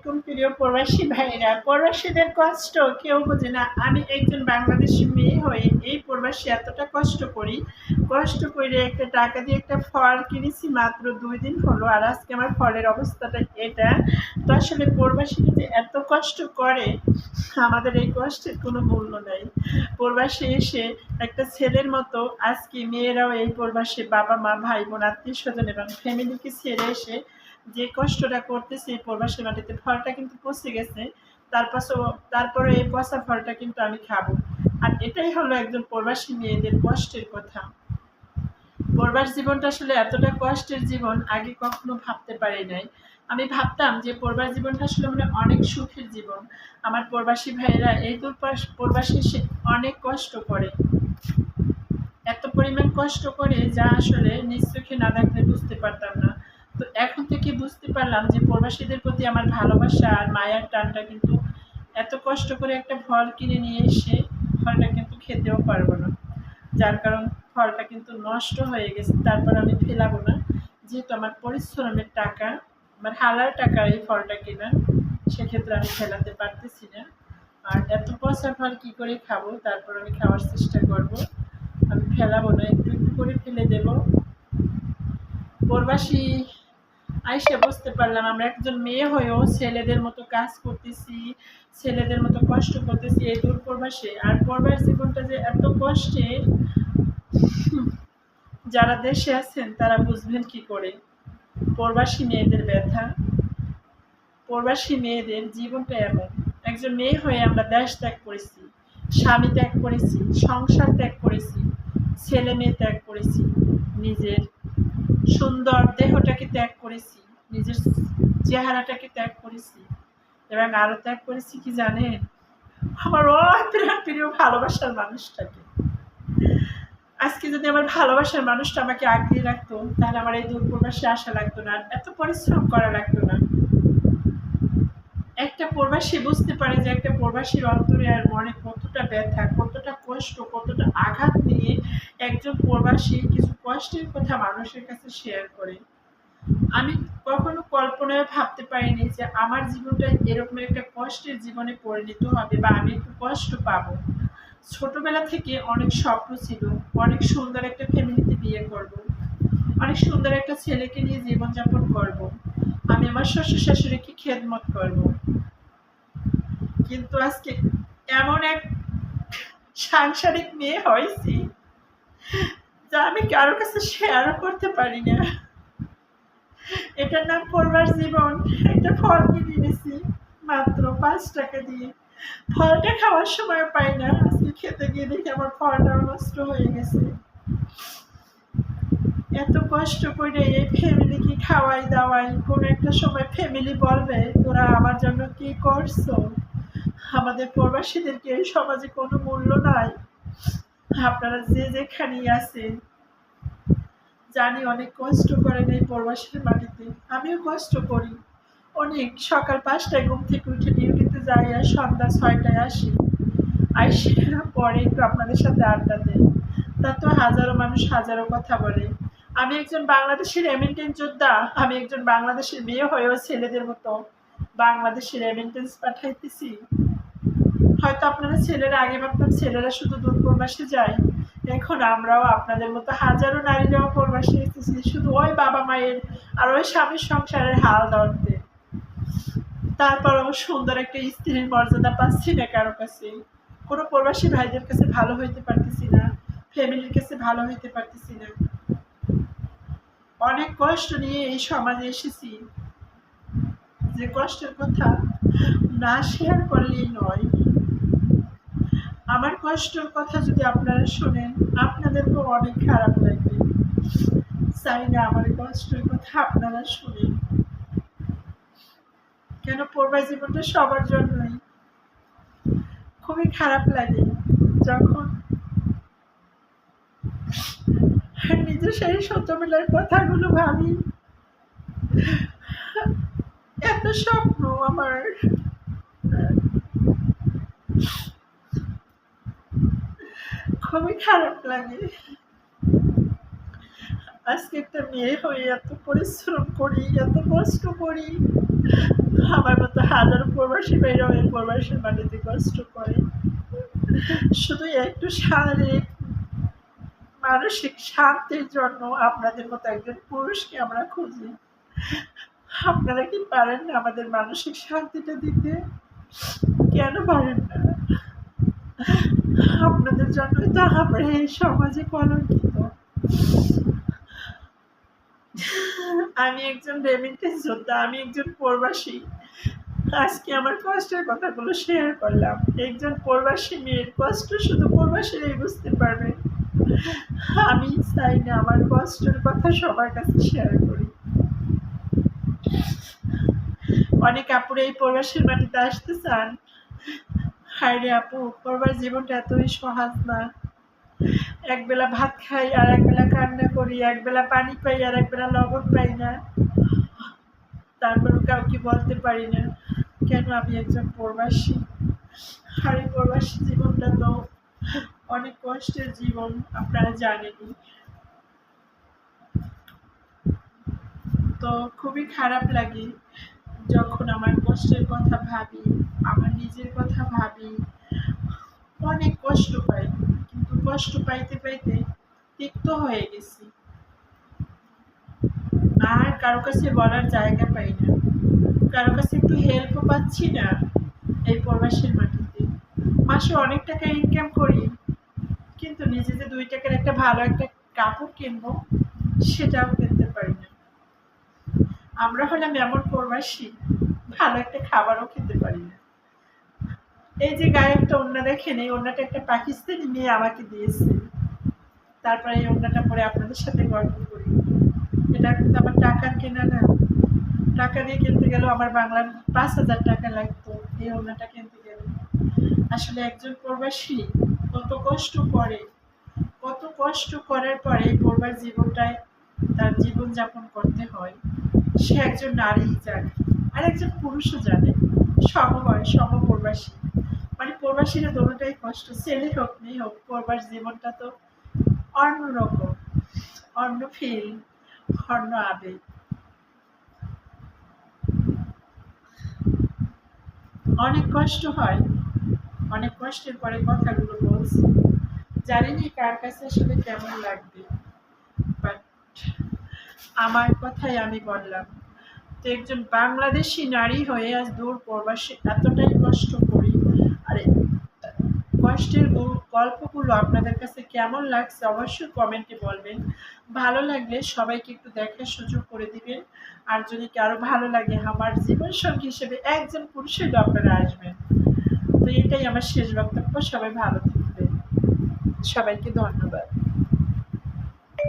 আলাইকুম প্রিয় প্রবাসী ভাইরা প্রবাসীদের কষ্ট কেউ বোঝে না। আমি একজন বাংলাদেশি মেয়ে হয়ে এই প্রবাসী এতটা কষ্ট করি। কষ্ট করে একটা টাকা দিয়ে একটা ফল কিনেছি মাত্র দুই দিন হলো আর আজকে আমার ফলের অবস্থাটা এটা। তো আসলে প্রবাসীরা যে এত কষ্ট করে, আমাদের এই কষ্টের কোনো মূল্য নেই। প্রবাসে এসে একটা ছেলের মতো আজকে মেয়েরাও এই প্রবাসে বাবা মা ভাই বোন আত্মীয় স্বজন এবং ফ্যামিলিকে ছেড়ে এসে যে কষ্টটা করতেছে এই প্রবাসী মাটিতে, ফলটা কিন্তু পচে গেছে তারপর তারপরে এই পচা ফলটা কিন্তু আমি খাব। আর এটাই হলো একজন প্রবাসী মেয়েদের কষ্টের কথা। প্রবাস জীবনটা আসলে এতটা কষ্টের জীবন, আগে কখনো ভাবতে পারি নাই। আমি ভাবতাম যে প্রবাস জীবনটা আসলে মানে অনেক সুখের জীবন। আমার প্রবাসী ভাইয়েরা এই দূর প্রবাসী এসে অনেক কষ্ট করে। এত পরিমাণ কষ্ট করে যা আসলে নিজ চোখে না দেখলে বুঝতে পারতাম না। এখন থেকে বুঝতে পারলাম যে প্রবাসীদের প্রতি আমার ভালোবাসা আর মায়ার টানটা কিন্তু এত কষ্ট করে একটা ফল কিনে নিয়ে এসে ফলটা কিন্তু খেতেও পারব না। যার কারণ ফলটা কিন্তু নষ্ট হয়ে গেছে, তারপর আমি ফেলাবো না। যেহেতু আমার পরিশ্রমের টাকা, আমার হালার টাকা এই ফলটা কেনা, সেক্ষেত্রে আমি ফেলাতে পারতেছি না। আর এত পয়সা ফল কী করে খাব? তারপর আমি খাওয়ার চেষ্টা করব। আমি ফেলাবো না, একটু একটু করে ফেলে দেব। প্রবাসী আইসে বুঝতে পারলাম, আমরা একজন মেয়ে হয়েও ছেলেদের মতো কাজ করতেছি, ছেলেদের মতো কষ্ট করতেছি এই দূর প্রবাসে আর প্রবাস জীবনটা যে এত কষ্টে, যারা দেশে আছেন তারা বুঝবেন কি করে? প্রবাসী মেয়েদের ব্যথা, প্রবাসী মেয়েদের জীবনটা এমন। একজন মেয়ে হয়ে আমরা দেশ ত্যাগ করেছি, স্বামী ত্যাগ করেছি, সংসার ত্যাগ করেছি, ছেলে মেয়ে ত্যাগ করেছি, নিজের সুন্দর দেহটাকে ত্যাগ করেছি, নিজের চেহারাটাকে ত্যাগ করেছি এবং আরও ত্যাগ করেছি কি জানেন? আমার প্রিয় প্রিয়, ভালোবাসার মানুষটাকে। আজকে যদি আমার ভালোবাসার মানুষটা আমাকে আগিয়ে রাখতো, তাহলে আমার এই দূরপ্রবাসে আসা লাগতো না, এত পরিশ্রম করা লাগতো না। একটা প্রবাসী বুঝতে পারে যে একটা প্রবাসীর অন্তরে আর মনে কতটা ব্যথা, কতটা কষ্ট, কতটা আঘাত নিয়ে একজন প্রবাসী কিছু কষ্টের কথা মানুষের কাছে শেয়ার করে আমি কখনো কল্পনায় ভাবতে পারিনি যে আমার জীবনটা এরকম একটা কষ্টের জীবনে পরিণত হবে বা আমি একটু কষ্ট পাবো ছোটবেলা থেকে অনেক স্বপ্ন ছিল, অনেক সুন্দর একটা ফ্যামিলিতে বিয়ে করব। অনেক সুন্দর একটা ছেলেকে নিয়ে জীবনযাপন করব। আমি আমার শ্বশুর শাশুড়িকে খেদমত করব। কিন্তু আজকে এমন এক সাংসারিক মেয়ে হয়েছি, যা আমি কারোর কাছে শেয়ারও করতে পারি না। এটার নাম করবার জীবন। একটা ফল কিনে নিয়েছি মাত্র পাঁচ টাকা দিয়ে। ফলটা খাওয়ার সময় পাই না। আজকে খেতে গিয়ে দেখি আমার ফলটা নষ্ট হয়ে গেছে। এত কষ্ট করে এই ফ্যামিলিকে খাওয়াই দাওয়াই, কোনো একটা সময় ফ্যামিলি বলবে, তোরা আমার জন্য কি করছ? আমাদের প্রবাসীদেরকে এই সমাজে কোনো মূল্য নাই। আপনারা যে যেখানেই আছেন, জানি অনেক কষ্ট করেন এই প্রবাসীর মাটিতে। আমিও কষ্ট করি। অনেক সকাল পাঁচটায় ঘুম থেকে উঠে ডিউটিতে যাই আর সন্ধ্যা ছয়টায় আসি। আসি পরে একটু আপনাদের সাথে আড্ডা দেয় তা তো হাজারো মানুষ হাজারো কথা বলে। আমি একজন বাংলাদেশের রেমিটেন্স যোদ্ধা, আমি একজন বাংলাদেশের মেয়ে হয়েও ছেলেদের মতো বাংলাদেশের রেমিটেন্স পাঠাইতেছি। হয়তো আপনারা ছেলেরা আগে ভাবতাম ছেলেরা শুধু দূর প্রবাসে যায়, এখন আমরাও আপনাদের মতো হাজারো নারীরাও প্রবাসে এসেছি, শুধু ওই বাবা মায়ের আর ওই স্বামীর সংসারের হাল ধরতে। তারপর আমার সুন্দর একটা স্ত্রীর মর্যাদা পাচ্ছি না কারও কাছে। কোনো প্রবাসী ভাইদের কাছে ভালো হইতে পারতেছি না, ফ্যামিলির কাছে ভালো হইতে পারতেছি না। অনেক কষ্ট নিয়ে এই সমাজে এসেছি। যে কষ্টের কথা না শেয়ার করলেই নয়। আমার কষ্টের কথা যদি আপনারা শোনেন, আপনাদেরকেও অনেক খারাপ লাগবে। চাই না আমার কষ্টের কথা আপনারা শুনেন। কেন পড়বার জীবনটা সবার জন্যই? খুবই খারাপ লাগে যখন নিজের সেই ছোটবেলার কথাগুলো ভাবি। এত স্বপ্ন আমার। খুবই খারাপ লাগে। আজকে একটা মেয়ে হয়ে এত পরিশ্রম করি, এত কষ্ট করি। আমার মতো হাজার প্রবাসী এই প্রবাসের মাটিতে কষ্ট করে। শুধু একটু শারীরিক মানসিক শান্তির জন্য আপনাদের মতো একজন পুরুষকে আমরা খুঁজি। আপনারা কি পারেন না আমাদের মানসিক শান্তিটা দিতে? কেন পারেন না? আপনাদের জন্যই তো আমরা এই সমাজে কলঙ্কিত। আমি একজন রেমিটেন্স যোদ্ধা, আমি একজন প্রবাসী। আজকে আমার কষ্টের কথাগুলো শেয়ার করলাম। একজন প্রবাসী মেয়ের কষ্ট শুধু প্রবাসীরাই বুঝতে পারবে। আমি চাই না আমার কষ্টের কথা সবার কাছে শেয়ার করি। অনেক আপুরে এই প্রবাসীর মাটিতে আসতে চান। হায় আপু, প্রবাস জীবনটা এতই সহজ না। একবেলা ভাত খাই আর একবেলা কান্না করি, একবেলা পানি পাই আর একবেলা লবণ পাই না। তারপরও কাউকে বলতে পারি না, কেন আমি একজন প্রবাসী? আর প্রবাসী জীবনটা তো অনেক কষ্টের জীবন আপনারা জানেনই। তো খুবই খারাপ লাগে যখন আমার কষ্টের কথা ভাবি, আমার নিজের কথা ভাবি। অনেক কষ্ট পাই, কিন্তু কষ্ট পাইতে পাইতে তিক্ত হয়ে গেছি। আর কারও কাছে বলার জায়গা পাই না। কারও কাছে একটু হেল্পও পাচ্ছি না এই প্রবাসের মাটিতে। মাসে অনেক টাকা ইনকাম করি কিন্তু নিজে যে দুই টাকার একটা ভালো একটা কাপড় কিনবো, সেটাও কিনতে পারি না। আমরা হলাম এমন প্রবাসী, ভালো একটা খাবারও খেতে পারি না। এই যে গায়ে একটা ওড়না দেখেন, এই ওড়নাটা একটা পাকিস্তানি মেয়ে আমাকে দিয়েছে। তারপরে এই ওড়নাটা পরে আপনাদের সাথে গল্প করি। এটা কিন্তু আমার টাকার কেনা না। টাকা দিয়ে কিনতে গেলেও আমার বাংলার পাঁচ হাজার টাকা লাগতো, এই ওড়নাটা কিনতে গেলে। আসলে একজন প্রবাসী কত কষ্ট করে, কত কষ্ট করার পরে পড়বার জীবনটায় তার জীবনযাপন করতে হয়। সে একজন নারী জানে, আর একজন পুরুষও জানে সম হয় সম প্রবাসী মানে প্রবাসীরা দোনোটাই কষ্ট, ছেলে হোক, মেয়ে হোক, প্রবাস জীবনটা তো অন্যরকম, অন্য ফিল অন্য আবেগ। অনেক কষ্ট হয় অনেক কষ্টের পরে কথাগুলো বলছি। জানি না কার কাছে আসলে কেমন লাগবে আমার কথাই আমি বললাম। তো একজন বাংলাদেশি নারী হয়ে আজ দূর প্রবাসী এতটাই কষ্ট করি, আরে, কষ্টের গল্পগুলো আপনাদের কাছে কেমন লাগছে অবশ্যই কমেন্টে বলবেন। ভালো লাগলে সবাইকে একটু দেখার সুযোগ করে দিবেন। আর যদি কারও ভালো লাগে, আমার জীবনসঙ্গী হিসেবে একজন পুরুষের আপনারা আসবেন। এটাই আমার শেষ বক্তব্য। সবাই ভালো থাকবে সবাইকে ধন্যবাদ।